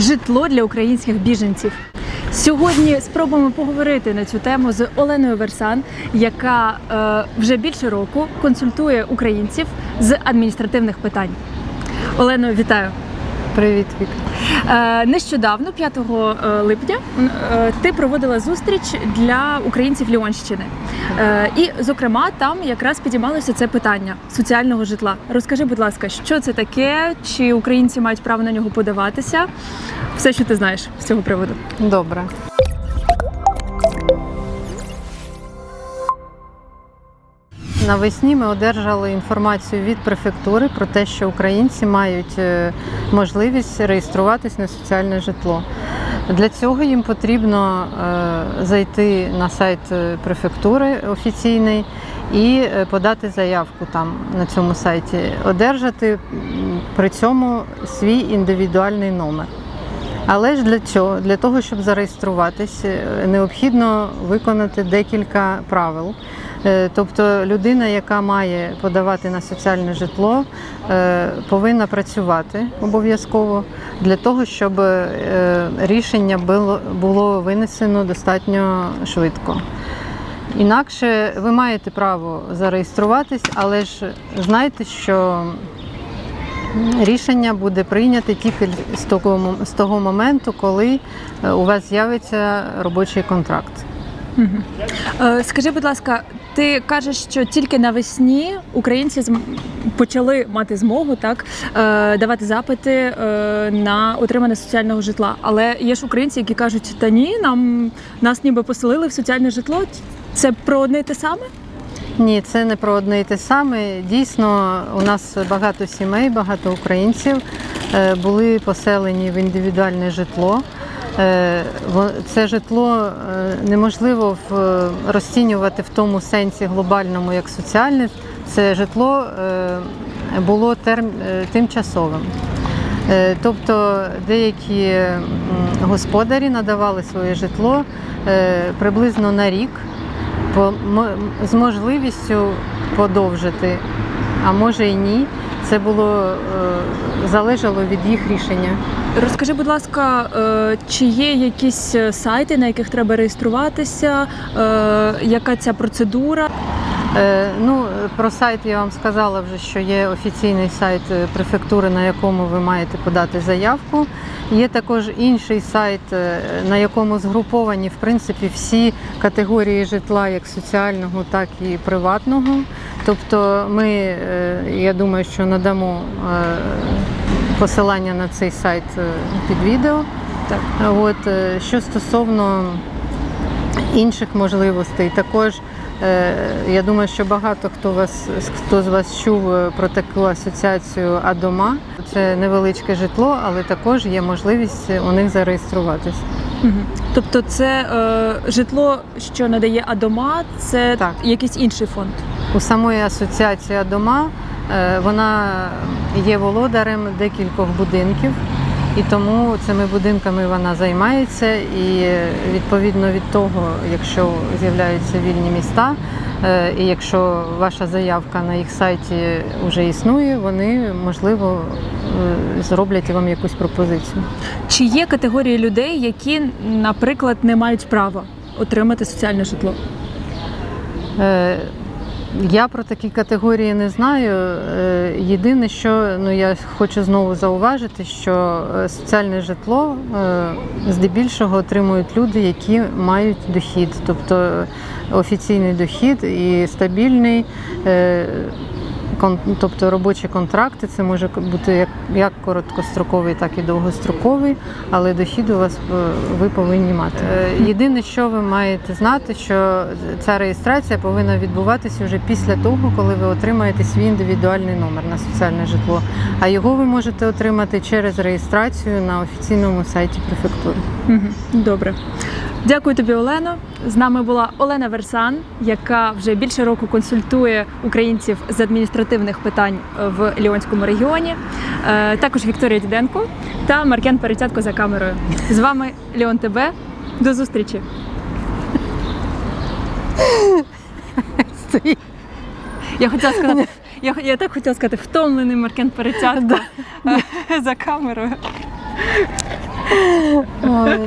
житло для українських біженців. Сьогодні спробуємо поговорити на цю тему з Оленою Версан, яка е, вже більше року консультує українців з адміністративних питань. Олено, вітаю! Привіт, Вік. Е, Нещодавно, 5 е, липня, е, ти проводила зустріч для українців Ліонщини. Е, І, зокрема, там якраз підіймалося це питання соціального житла. Розкажи, будь ласка, що це таке, чи українці мають право на нього подаватися? Все, що ти знаєш з цього приводу. Добре. Навесні ми одержали інформацію від префектури про те, що українці мають е, можливість реєструватись на соціальне житло. Для цього їм потрібно е, зайти на сайт е, префектури офіційний і подати заявку там на цьому сайті, одержати при цьому свій індивідуальний номер. Але ж для цього, для того, щоб зареєструватись, необхідно виконати декілька правил. Е, Тобто людина, яка має подавати на соціальне житло, е, повинна працювати обов'язково для того, щоб е, рішення було, винесено достатньо швидко. Інакше ви маєте право зареєструватись, але ж знайте, що Рішення буде прийняте тільки з того, моменту, коли у вас з'явиться робочий контракт. Е, Скажи, будь ласка, ти кажеш, що тільки навесні українці почали мати змогу так е, давати запити е, на отримання соціального житла. Але є ж українці, які кажуть, та ні, нам нас ніби поселили в соціальне житло. Це про одне й те саме? Ні, це не про одне і те саме. Дійсно, у нас багато сімей, багато українців були поселені в індивідуальне житло. Е, Це житло е, неможливо розцінювати в тому сенсі глобальному, як соціальне. Це житло е, було тимчасовим. Тобто деякі господарі надавали своє житло приблизно на рік з можливістю подовжити, а може і ні. Це було е, залежало від їх рішення. Розкажи, будь ласка, е, чи є якісь е, сайти, на яких треба реєструватися? Яка ця процедура? Е, Ну, про сайт я вам сказала вже, що є офіційний сайт е, префектури, на якому ви маєте подати заявку. Є також інший сайт, е, на якому згруповані в принципі всі категорії житла, як соціального, так і приватного. Тобто, ми, я думаю, що надамо посилання на цей сайт під відео. Так. От що стосовно інших можливостей, також е, я думаю, що багато хто вас хто з вас чув е, про таку асоціацію Адома. Це невеличке житло, але також є можливість у них зареєструватися. Тобто, це е, житло, що надає Адома, це Так. якийсь інший фонд. У самої асоціації Адома е, вона є володарем декількох будинків. І тому цими будинками вона займається, і е, відповідно від того, якщо з'являються вільні міста, е, і якщо ваша заявка на їх сайті вже існує, вони можливо е, зроблять вам якусь пропозицію. Чи є категорії людей, які, наприклад, не мають права отримати соціальне житло? Я про такі категорії не знаю. Е, Єдине, що ну я хочу знову зауважити, що е, соціальне житло е, здебільшого отримують люди, які мають дохід, тобто офіційний дохід і стабільний. Кон- Тобто робочі контракти, це може бути як, як короткостроковий, так і довгостроковий, але дохід у вас е, ви повинні мати. Е, Єдине, що ви маєте знати, що ця реєстрація повинна відбуватися вже після того, коли ви отримаєте свій індивідуальний номер на соціальне житло. А його ви можете отримати через реєстрацію на офіційному сайті префектури. Добре. Дякую тобі, Олено. З нами була Олена Версан, яка вже більше року консультує українців з адміністративних питань в Ліонському регіоні. Е, Також Вікторія Діденко та Маркен Перетятко за камерою. З вами Леон ТБ. До зустрічі. Я хотіла сказати, я, я так хотіла сказати, втомлений Маркен Перетятко за камерою. Ой.